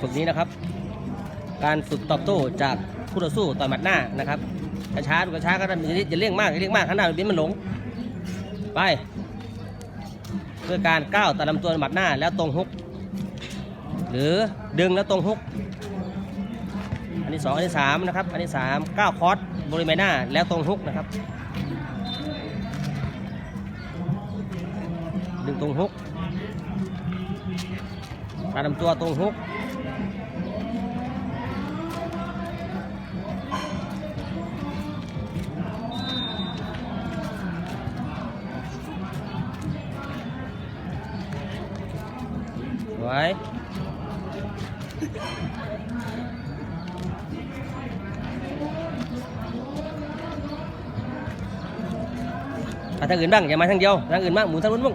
ฝึกนี้นะครับ การฝึกตอบโต้จากคู่ต่อสู้ต่อยหมัดหน้านะครับช้าๆดูช้าๆก็ได้อย่าเร่งมากอย่าเร่งมากข้างหน้ามันมันหลง ไปด้วยการก้าวตัดลำตัวหมัดหน้าแล้วตรงฮุก หรือดึงแล้วตรงฮุก อันที่สองอันที่สามนะครับ อันที่สามก้าวคอร์สบริเวณใบหน้าแล้วตรงฮุกนะครับ ดึงตรงฮุกตัดลำตัวตรงฮุก ไว้ทางอื่นบ้างอย่ามาทางเดียวทางอื่นบ้างหมุนทางนู้นบ้าง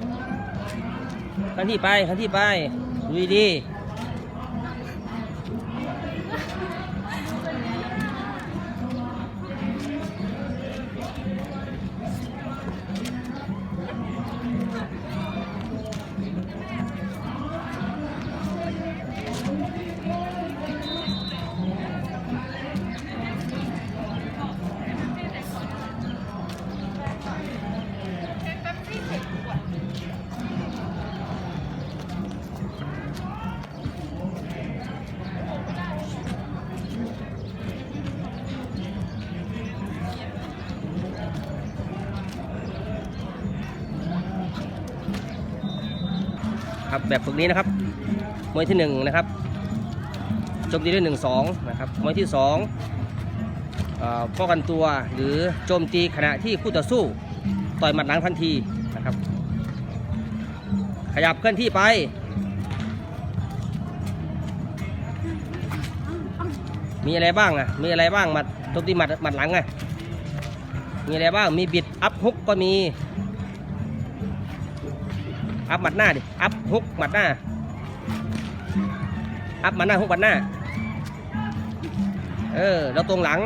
ทางที่ไปทางที่ไปดูดี ครับแบบฝึกนี้นะครับมวยที่หนึ่งนะครับโจมตีด้วยหนึ่งสองนะครับมวยที่สองเอ่อป้องกันตัวหรือโจมตีขณะที่คู่ต่อสู้ต่อยหมัดหลังทันทีนะครับ ขยับเคลื่อนที่ไปมีอะไรบ้างอะ มีอะไรบ้างหมัดโจมตีหมัดหมัดหลังอะ มีอะไรบ้าง มีบิดอัพฮุกก็มี อัพหมัดหน้าดิ อัพฮุกหมัดหน้า อัพหมัดหน้าฮุกหมัดหน้า เออแล้วตรงหลัง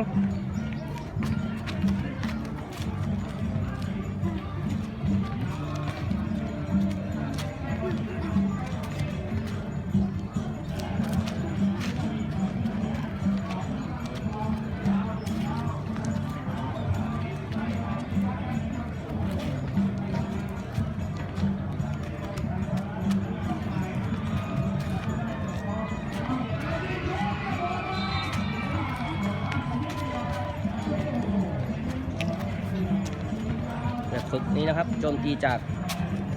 ฝึกนี้นะครับโจมตีจาก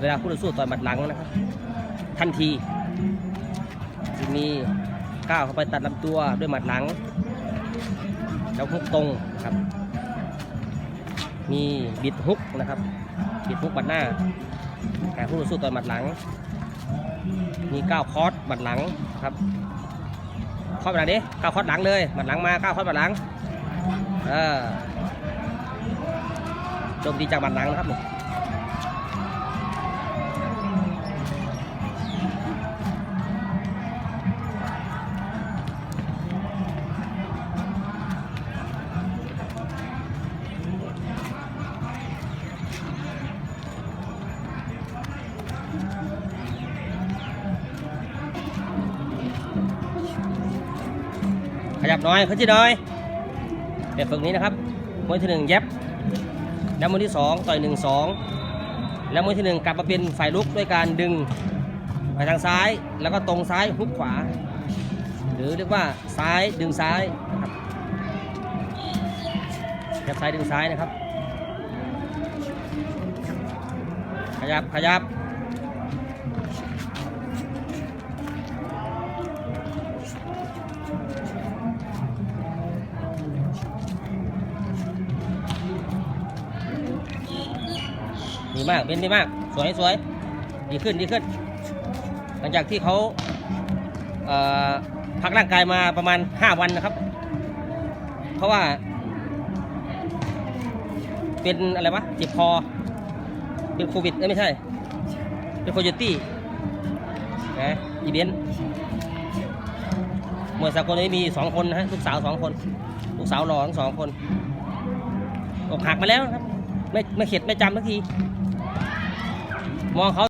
เวลาคู่ต่อสู้ต่อยหมัดหลังนะครับ ทันทีจะมีก้าวเข้าไปตัดลำตัวด้วยหมัดหลัง แล้วฮุกตรงครับ มีบิดฮุกนะครับบิดฮุกหมัดหน้าแต่คู่ต่อสู้ต่อยหมัดหลัง มีก้าวคอร์สหมัดหลังครับคอร์สหมัดหลังดิก้าวคอร์สหลังเลยหมัดหลังมาก้าวคอร์สหมัดหลังเออ มตีจากบันหลังนะครับนี่ขยับน่อยขึ้นที่น่อยแบบฝึกนี้นะครับมวยที่หนึ่งเย็บ แล้วมือที่สองต่อยหนึ่งสองแล้วมือที่หนึ่งกลับมาเป็นฝ่ายลุกด้วยการดึงไปทางซ้าย แล้วก็ตรงซ้ายฮุกขวา หรือเรียกว่าซ้ายดึงซ้ายครับแคบซ้ายดึงซ้ายนะครับ ขยับขยับ มากเป็นดีมาก สวยสวยดีขึ้นดีขึ้น หลังจากที่เขาเพักร่างกายมาประมาณ 5 วันนะครับ เพราะว่า เป็นอะไรวะเจ็บคอ เป็นโควิดเอ้ไม่ใช่ เป็นโคโยตี้นะอีเวนต์มวยสากลนี้มีสองคนนะฮะลูกสาวสองคน ลูกสาวหล่อทั้งสองคนอกหักมาแล้วครับ ไม่ไม่เข็ดไม่จำสักที มองเขา